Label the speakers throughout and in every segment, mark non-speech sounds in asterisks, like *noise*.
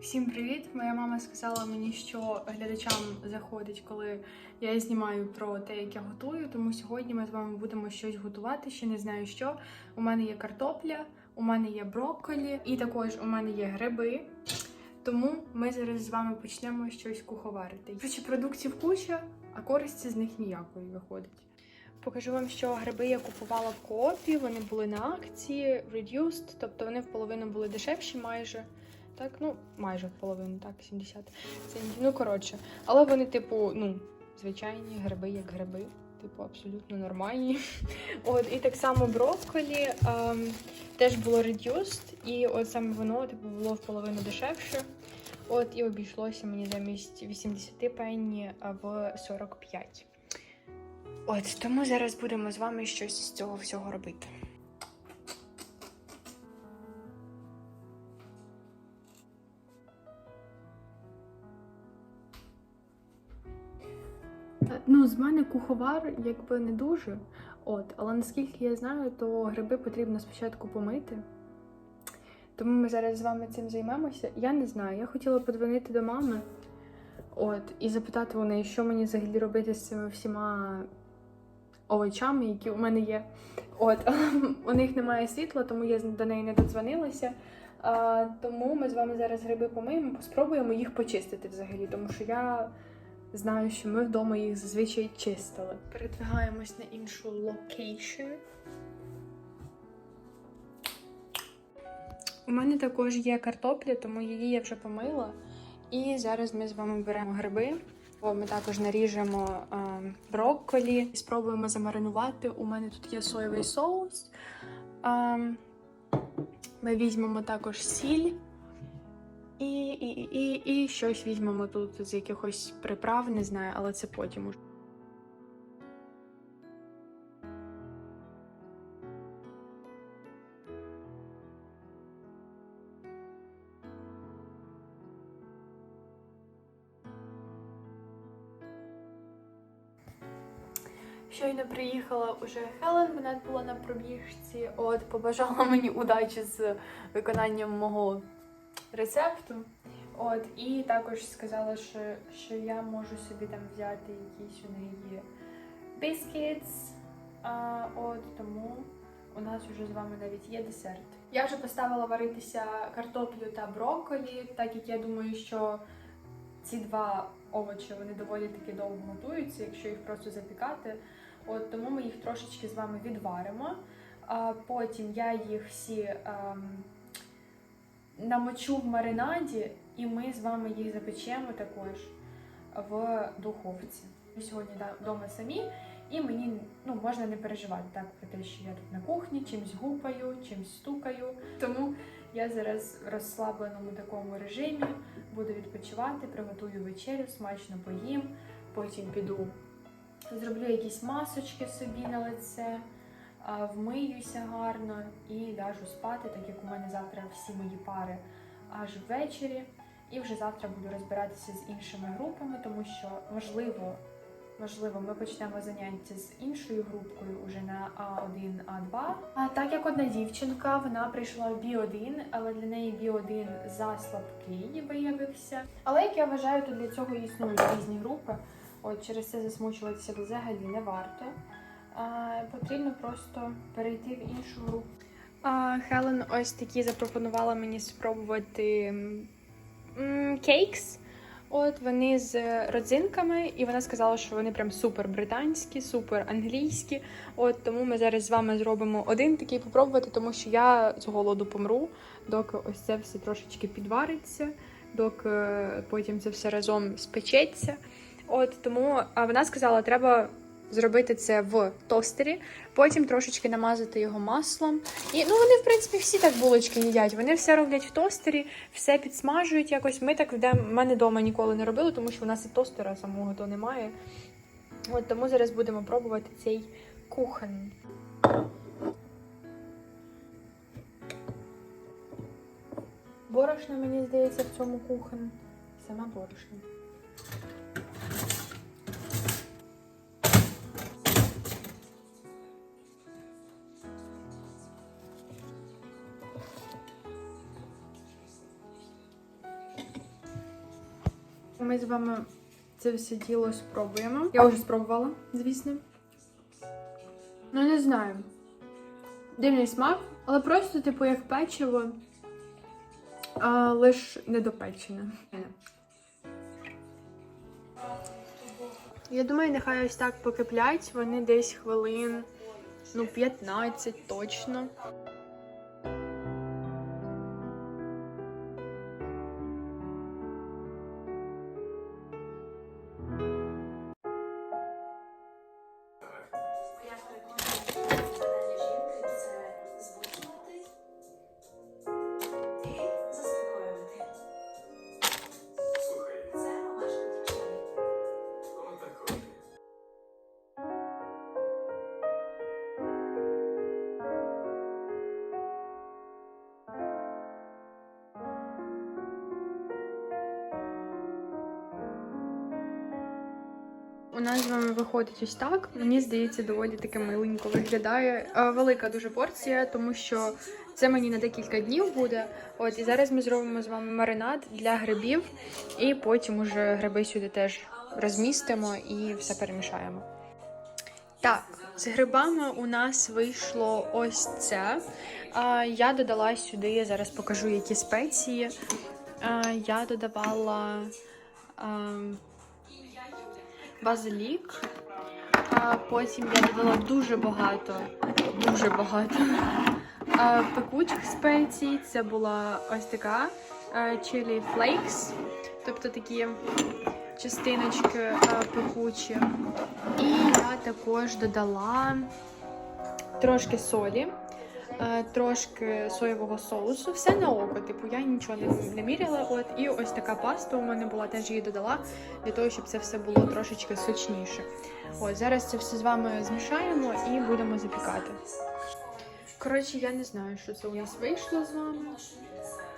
Speaker 1: Всім привіт! Моя мама сказала мені, що глядачам заходить, коли я знімаю про те, як я готую. Тому сьогодні ми з вами будемо щось готувати. Ще не знаю що. У мене є картопля, у мене є брокколі, і також у мене є гриби. Тому ми зараз з вами почнемо щось куховарити. Короче, продуктів куча, а користі з них ніякої виходить. Покажу вам, що гриби я купувала в коопі. Вони були на акції, reduced, тобто вони в половину були дешевші майже. Так, ну майже в половину, так, 70 центів. Ну коротше, але вони, типу, ну, звичайні гриби, як гриби. Типу, абсолютно нормальні. *laughs* От, і так само брокколі ем, теж було reduced, і от саме воно типу, було в половину дешевше. От, і обійшлося мені замість 80 пенні в 45. От, тому зараз будемо з вами щось з цього всього робити. Ну, з мене куховар якби не дуже. От, але наскільки я знаю, то гриби потрібно спочатку помити. Тому ми зараз з вами цим займемося. Я не знаю. Я хотіла подзвонити до мами от, і запитати у неї, що мені взагалі робити з цими всіма овочами, які у мене є. От, *laughs* у них немає світла, тому я до неї не додзвонилася. А, тому ми з вами зараз гриби помиємо, спробуємо їх почистити взагалі, тому що я знаю, що ми вдома їх зазвичай чистили. Передвигаємось на іншу локейшн. У мене також є картопля, тому її я вже помила. І зараз ми з вами беремо гриби. О, Ми також наріжемо е, брокколі і спробуємо замаринувати. У мене тут є соєвий соус. Е, ми візьмемо також сіль. І, і, і, і, щось візьмемо тут з якихось приправ, не знаю, але це потім уже. Щойно приїхала уже Хелен, вона була на пробіжці. От побажала мені удачі з виконанням мого рецепту. От, і також сказала, що, що я можу собі там взяти якісь у неї біскітс. От тому у нас вже з вами навіть є десерт. Я вже поставила варитися картоплю та брокколі, так як я думаю, що ці два овочі вони доволі таки довго готуються, якщо їх просто запікати. От тому ми їх трошечки з вами відваримо. А потім я їх всі ем, намочу в маринаді, і ми з вами їх запечемо також в духовці. Ми сьогодні вдома самі, і мені ну, можна не переживати так про те, що я тут на кухні, чимсь гупаю, чимсь стукаю. Тому я зараз в розслабленому такому режимі буду відпочивати, приготую вечерю, смачно поїм, потім піду, зроблю якісь масочки собі на лице вмиюся гарно і ляжу спати, так як у мене завтра всі мої пари аж ввечері. І вже завтра буду розбиратися з іншими групами, тому що можливо, можливо, ми почнемо заняття з іншою групкою уже на А1, А2. А так як одна дівчинка, вона прийшла в Бі1, але для неї Бі1 заслабкий виявився. Але як я вважаю, то для цього існують різні групи. От через це засмучуватися взагалі не варто. Потрібно просто перейти в іншу групу. Хелен ось такі запропонувала мені спробувати кейкс. От вони з родзинками, і вона сказала, що вони прям супер британські, супер англійські. От тому ми зараз з вами зробимо один такий попробувати, тому що я з голоду помру, доки ось це все трошечки підвариться, доки потім це все разом спечеться. От тому а вона сказала, треба зробити це в тостері, потім трошечки намазати його маслом. І ну вони, в принципі, всі так булочки їдять. Вони все роблять в тостері, все підсмажують якось. Ми так в мене вдома ніколи не робили, тому що у нас і тостера самого то немає. От тому зараз будемо пробувати цей кухонь. Борошно, мені здається, в цьому кухонь. Сама борошно. Ми з вами це все діло спробуємо. Я вже спробувала, звісно. Ну, не знаю. Дивний смак, але просто, типу, як печиво, а, лиш недопечене. Я думаю, нехай ось так покиплять, вони десь хвилин, ну, 15 точно. У нас з вами виходить ось так. Мені здається, доволі таке миленько виглядає. Е, Велика дуже порція, тому що це мені на декілька днів буде. От і зараз ми зробимо з вами маринад для грибів, і потім уже гриби сюди теж розмістимо і все перемішаємо. Так, з грибами у нас вийшло ось це. Я додала сюди, я зараз покажу, які спеції. Я додавала. Базилік. А потім я додала дуже багато, дуже багато пекучих спецій. Це була ось така чилі флейкс, тобто такі частиночки пекучі. І я також додала трошки солі. Е, Трошки соєвого соусу, все на око. Типу я нічого не, не міряла. От і ось така паста у мене була, теж її додала для того, щоб це все було трошечки сочніше. От зараз це все з вами змішаємо і будемо запікати. Коротше, я не знаю, що це у нас вийшло з вами,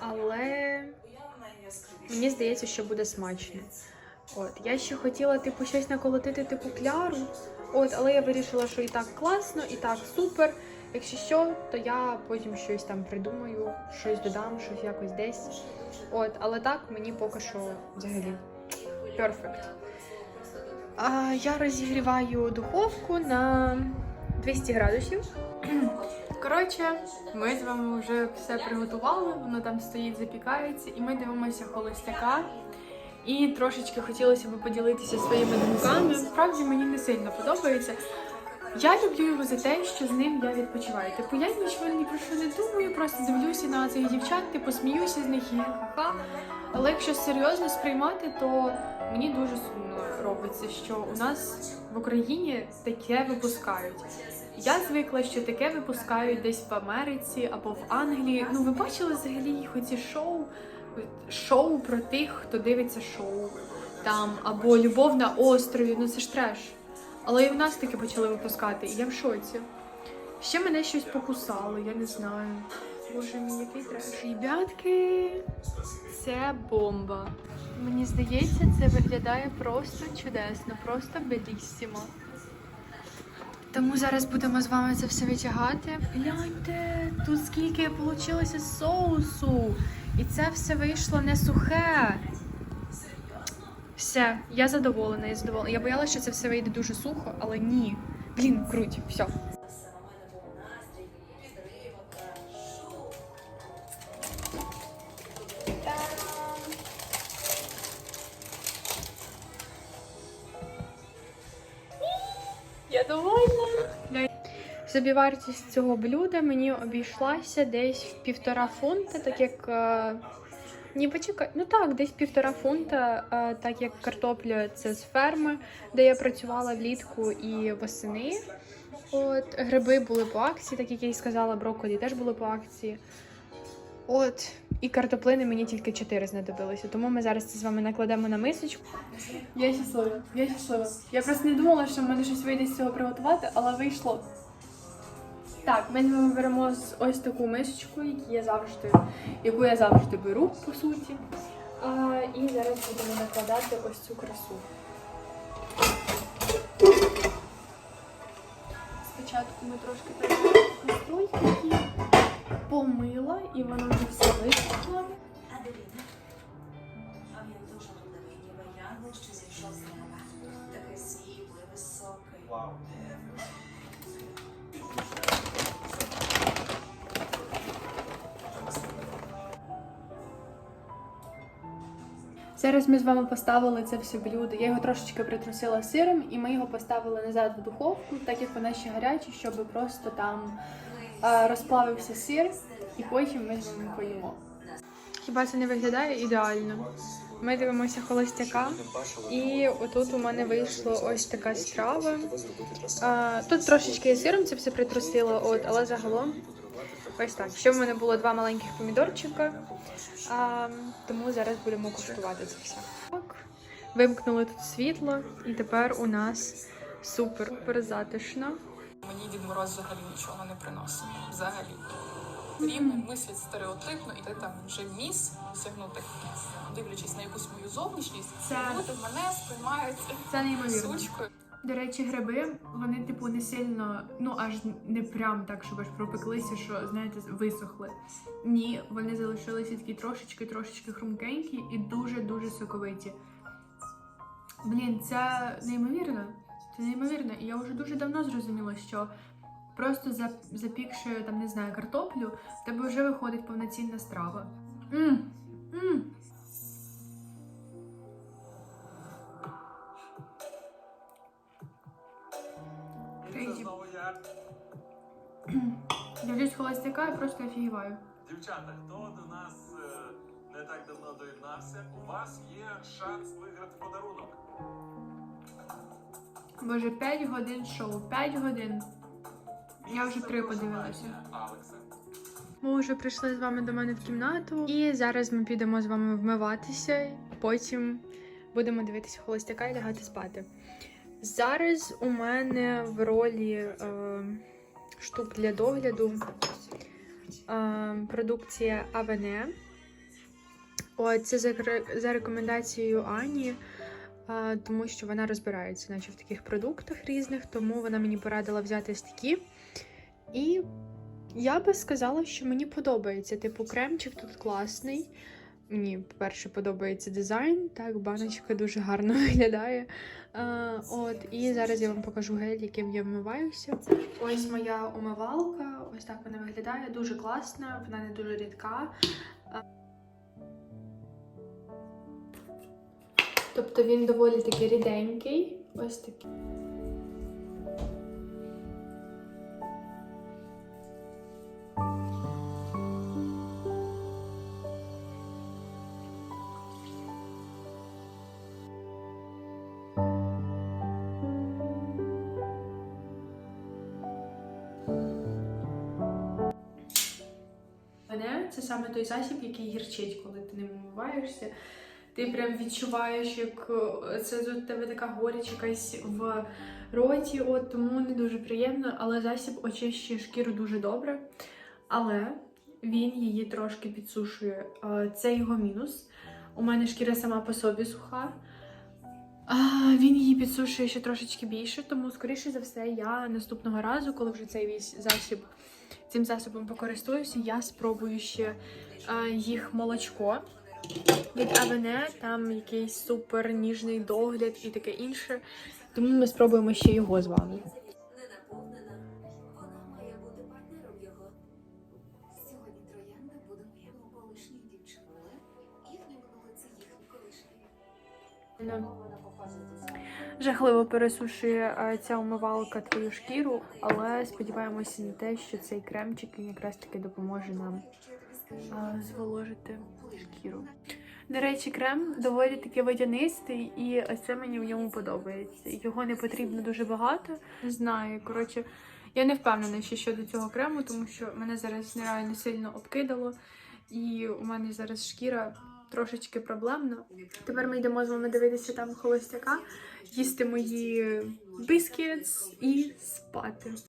Speaker 1: але мені здається, що буде смачно. От, я ще хотіла, типу, щось наколотити, типу, кляру. От, але я вирішила, що і так класно, і так супер. Якщо що, то я потім щось там придумаю, щось додам, щось якось десь. От, але так мені поки що взагалі перфект. Я розігріваю духовку на 200 градусів. *clears throat* Коротше, ми з вами вже все приготували, воно там стоїть, запікається, і ми дивимося холостяка. І трошечки хотілося б поділитися своїми думками. Справді мені не сильно подобається. Я люблю його за те, що з ним я відпочиваю. Типу, я нічого ні про що не думаю, просто дивлюся на цих дівчат, типу, сміюся з них і ха-ха. Але якщо серйозно сприймати, то мені дуже сумно робиться, що у нас в Україні таке випускають. Я звикла, що таке випускають десь в Америці або в Англії. Ну, ви бачили взагалі їх оці шоу? Шоу про тих, хто дивиться шоу там, або Любов на острові. Ну це ж треш. Але і в нас таке почали випускати, і я в шоці. Ще мене щось покусало, я не знаю. Боже мій, який треш. Ребятки, це бомба. Мені здається, це виглядає просто чудесно, просто беліссимо. Тому зараз будемо з вами це все витягати. Гляньте, тут скільки вийшло соусу. І це все вийшло не сухе. Все, я задоволена, я задоволена. Я боялася, що це все вийде дуже сухо, але ні. Блін, круть, все. Я довольна. Собівартість цього блюда мені обійшлася десь в півтора фунта, так як. Ні, почекай, ну так, десь півтора фунта, е, так як картопля це з ферми, де я працювала влітку і восени. От, гриби були по акції, так як я і сказала, брокколі теж були по акції. От, і картоплини мені тільки 4 знадобилося. Тому ми зараз це з вами накладемо на мисочку. Я щаслива, я щаслива. Я просто не думала, що в мене щось вийде з цього приготувати, але вийшло. Так, ми беремо ось таку мисочку, яку я завжди, яку я завжди беру, по суті. А, і зараз будемо накладати ось цю красу. Спочатку ми трошки каструльки, помила, і воно вже все висохло.
Speaker 2: Аделіна, а він дуже ніби що зійшов з неба.
Speaker 1: Зараз ми з вами поставили це все блюдо. Я його трошечки притрусила сиром, і ми його поставили назад в духовку, так як вона ще гаряча, щоб просто там а, розплавився сир, і потім ми з вами поїмо. Хіба це не виглядає ідеально? Ми дивимося холостяка, і отут у мене вийшло ось така страва. А, тут трошечки сиром це все притрусила, от, але загалом ось так. Ще в мене було два маленьких помідорчика, а, тому зараз будемо куштувати це все. Так, вимкнули тут світло, і тепер у нас супер супер затишно.
Speaker 3: Мені Дід Мороз взагалі нічого не приносить. Взагалі. Рівно мислять стереотипно, і ти там вже міс сягнути, дивлячись на якусь мою зовнішність,
Speaker 1: Це-
Speaker 3: люди мене сприймають
Speaker 1: Це
Speaker 3: сучкою.
Speaker 1: До речі, гриби, вони, типу, не сильно, ну аж не прям так, щоб аж пропеклися, що, знаєте, висохли. Ні, вони залишилися такі трошечки, трошечки хрумкенькі і дуже-дуже соковиті. Блін, це неймовірно. Це неймовірно. І я вже дуже давно зрозуміла, що просто запікши, там, не знаю, картоплю, в тебе вже виходить повноцінна страва. Мм.
Speaker 4: І це знову я.
Speaker 1: Дивлюсь холостяка і просто офігіваю.
Speaker 4: Дівчата, хто до нас е, не так давно доєднався, у вас є шанс виграти подарунок.
Speaker 1: Боже, 5 годин шоу, 5 годин. Я вже три подивилася.
Speaker 4: Алекса.
Speaker 1: Ми вже прийшли з вами до мене в кімнату, і зараз ми підемо з вами вмиватися. Потім будемо дивитися холостяка і лягати спати. Зараз у мене в ролі е, штук для догляду е, продукція Авене. Це за, за рекомендацією Ані, е, тому що вона розбирається наче в таких продуктах різних, тому вона мені порадила взяти такі. І я би сказала, що мені подобається. Типу, кремчик тут класний. Мені, по-перше, подобається дизайн. Так, баночка дуже гарно *laughs* виглядає. А, от, і зараз я вам покажу гель, яким я вмиваюся. Ось моя умивалка. Ось так вона виглядає. Дуже класна, вона не дуже рідка. Тобто він доволі таки ріденький. Ось такий. Саме той засіб, який гірчить, коли ти ним умиваєшся. Ти прям відчуваєш, як е, це тут тебе така горіч якась в роті, от тому не дуже приємно, але засіб очищує шкіру дуже добре. Але він її трошки підсушує. Е, Це його мінус. У мене шкіра сама по собі суха. Він її підсушує ще трошечки більше, тому, скоріше за все, я наступного разу, коли вже цей весь засіб цим засобом покористуюся, я спробую ще а, їх молочко від Авене, там якийсь супер ніжний догляд і таке інше. Тому ми спробуємо ще його з вами.
Speaker 2: Не
Speaker 1: Жахливо пересушує е, ця умивалка твою шкіру, але сподіваємося на те, що цей кремчик якраз таки допоможе нам зволожити шкіру. До речі, крем доволі таки водянистий, і це мені в ньому подобається. Його не потрібно дуже багато. Не знаю, коротше, я не впевнена ще щодо цього крему, тому що мене зараз нереально сильно обкидало, і у мене зараз шкіра трошечки проблемно. Тепер ми йдемо з вами дивитися там холостяка, їсти мої біскітс і спати.